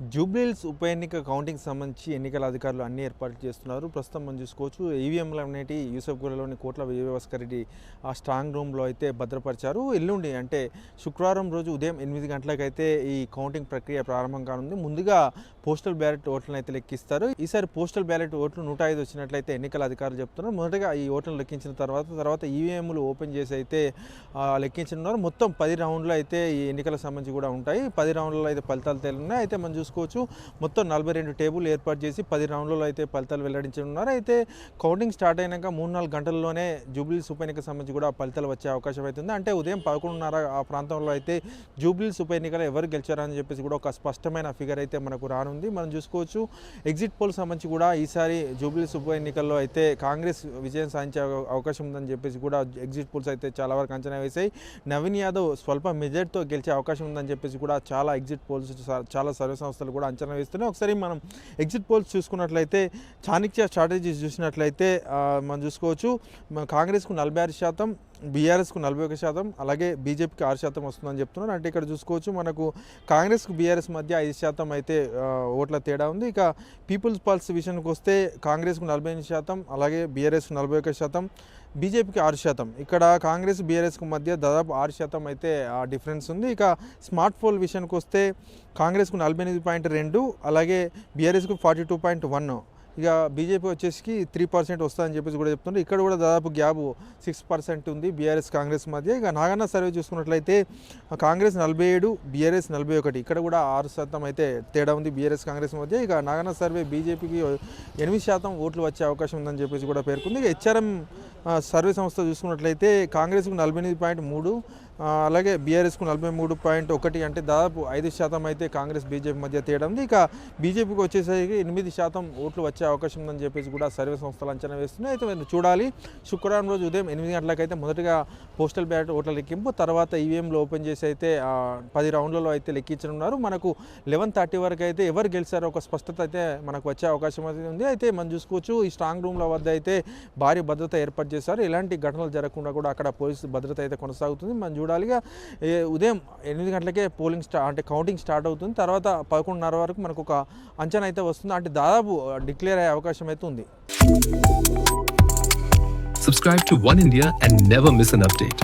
జూబ్లీల్స్ ఉప ఎన్నిక కౌంటింగ్ సంబంధించి ఎన్నికల అధికారులు అన్ని ఏర్పాట్లు చేస్తున్నారు. ప్రస్తుతం మనం చూసుకోవచ్చు ఈవీఎంలు అనేటి యూసఫ్గూడలోని కోట్ల విజయభాస్కర్ రెడ్డి ఆ స్ట్రాంగ్ రూమ్లో అయితే భద్రపరిచారు. ఎల్లుండి అంటే శుక్రవారం రోజు ఉదయం ఎనిమిది గంటలకైతే ఈ కౌంటింగ్ ప్రక్రియ ప్రారంభం కానుంది. ముందుగా పోస్టల్ బ్యాలెట్ ఓట్లను అయితే లెక్కిస్తారు. ఈసారి పోస్టల్ బ్యాలెట్ ఓట్లు నూట ఐదు వచ్చినట్లయితే ఎన్నికల అధికారులు చెప్తున్నారు. మొదటగా ఈ ఓట్లను లెక్కించిన తర్వాత తర్వాత ఈవీఎంలు ఓపెన్ చేసి అయితే ఆ, లెక్కించనున్నారు. మొత్తం పది రౌండ్లు అయితే ఈ ఎన్నికల సంబంధించి కూడా ఉంటాయి. పది రౌండ్లలో అయితే ఫలితాలు తేలున్నాయి అయితే మనం చూసుకోవచ్చు. మొత్తం నలభై రెండు టేబుల్ ఏర్పాటు చేసి పది రౌండ్లలో అయితే ఫలితాలు వెల్లడించనున్నారు. అయితే కౌంటింగ్ స్టార్ట్ అయినాక మూడు నాలుగు గంటల్లోనే జూబ్లీస్ ఉప ఎన్నిక సంబంధించి కూడా ఫలితాలు వచ్చే అవకాశం అవుతుంది అంటే ఉదయం పదకొండున్నర ఆ ప్రాంతంలో అయితే జూబ్లీస్ ఉప ఎన్నికలు ఎవరు గెలిచారని చెప్పేసి కూడా ఒక స్పష్టమైన ఫిగర్ అయితే మనకు రానుంది. మనం చూసుకోవచ్చు ఎగ్జిట్ పోల్ సంబంధించి కూడా ఈసారి జూబ్లీస్ ఉప ఎన్నికల్లో అయితే కాంగ్రెస్ విజయం సాధించే అవకాశం ఉందని చెప్పేసి కూడా ఎగ్జిట్ పోల్స్ అయితే చాలా వరకు అంచనా వేశాయి. నవీన్ యాదవ్ స్వల్ప మెజార్టీతో గెలిచే అవకాశం ఉందని చెప్పేసి కూడా చాలా ఎగ్జిట్ పోల్స్ చాలా సర్వే సంస్థలు కూడా అంచనా వేస్తున్నాయి. ఒకసారి మనం ఎగ్జిట్ పోల్స్ చూసుకున్నట్లయితే చాణిక్య స్ట్రాటజీస్ చూసినట్లయితే మనం చూసుకోవచ్చు కాంగ్రెస్కు నలభై ఆరు శాతం బీఆర్ఎస్కు నలభై ఒక శాతం అలాగే బీజేపీకి ఆరు శాతం వస్తుందని చెప్తున్నారు. అంటే ఇక్కడ చూసుకోవచ్చు మనకు కాంగ్రెస్కు బీఆర్ఎస్ మధ్య ఐదు శాతం అయితే ఓట్ల తేడా ఉంది. ఇక పీపుల్స్ పల్స్ విషయానికి వస్తే కాంగ్రెస్కు నలభై ఎనిమిది శాతం అలాగే బీఆర్ఎస్కు నలభై ఒక శాతం బీజేపీకి ఆరు శాతం. ఇక్కడ కాంగ్రెస్ బీఆర్ఎస్కు మధ్య దాదాపు ఆరు శాతం అయితే డిఫరెన్స్ ఉంది. ఇక స్మార్ట్ ఫోన్ విషయానికి వస్తే కాంగ్రెస్కు నలభై ఎనిమిది పాయింట్ రెండు అలాగే బీఆర్ఎస్కు ఫార్టీ టూ పాయింట్ వన్ ఇక బీజేపీ వచ్చేసి త్రీ పర్సెంట్ వస్తుందని చెప్పేసి కూడా చెప్తున్నారు. ఇక్కడ కూడా దాదాపు గ్యాప్ సిక్స్ పర్సెంట్ ఉంది బీఆర్ఎస్ కాంగ్రెస్ మధ్య. ఇక నాగన్న సర్వే చూసుకున్నట్లయితే కాంగ్రెస్ నలభై ఏడు బీఆర్ఎస్ నలభై ఒకటి. ఇక్కడ కూడా ఆరు శాతం అయితే తేడా ఉంది బీఆర్ఎస్ కాంగ్రెస్ మధ్య. ఇక నాగన్న సర్వే బీజేపీకి ఎనిమిది శాతం ఓట్లు వచ్చే అవకాశం ఉందని చెప్పేసి కూడా పేర్కొంది. ఇక హెచ్ఆర్ఎం సర్వే సంస్థ చూసుకున్నట్లయితే కాంగ్రెస్కు నలభై ఎనిమిది పాయింట్ మూడు అలాగే బీఆర్ఎస్కు నలభై మూడు పాయింట్ ఒకటి అంటే దాదాపు ఐదు శాతం అయితే కాంగ్రెస్ బీజేపీ మధ్య తేడా ఉంది. ఇక బీజేపీకి వచ్చేసరికి ఎనిమిది శాతం ఓట్లు వచ్చే అవకాశం ఉందని చెప్పేసి కూడా సర్వే సంస్థలు అంచనా వేస్తున్నాయి. అయితే మీరు చూడాలి శుక్రవారం రోజు ఉదయం ఎనిమిది గంటలకైతే మొదటగా పోస్టల్ బ్యాలెట్ ఓట్ల లెక్కింపు తర్వాత ఈవీఎంలు ఓపెన్ చేసి అయితే పది రౌండ్లలో అయితే లెక్కించనున్నారు. మనకు లెవెన్ థర్టీ వరకు అయితే ఎవరు గెలిచారో ఒక స్పష్టత అయితే మనకు వచ్చే అవకాశం అయితే ఉంది. అయితే మనం చూసుకోవచ్చు ఈ స్ట్రాంగ్ రూమ్ల వద్ద అయితే భారీ భద్రత ఏర్పాటు చేశారు. ఎలాంటి ఘటనలు జరగకుండా కూడా అక్కడ పోలీసు భద్రత అయితే కొనసాగుతుంది. మనం చూడాలి. ఉదయం ఎనిమిది గంటలకే పోలింగ్ స్టా అంటే కౌంటింగ్ స్టార్ట్ అవుతుంది. తర్వాత పదకొండున్నర వరకు మనకు ఒక అంచనా అయితే వస్తుంది. అంటే దాదాపు డిక్లేర్ అయ్యే అవకాశం అయితే ఉంది. Subscribe to One India and never miss an update.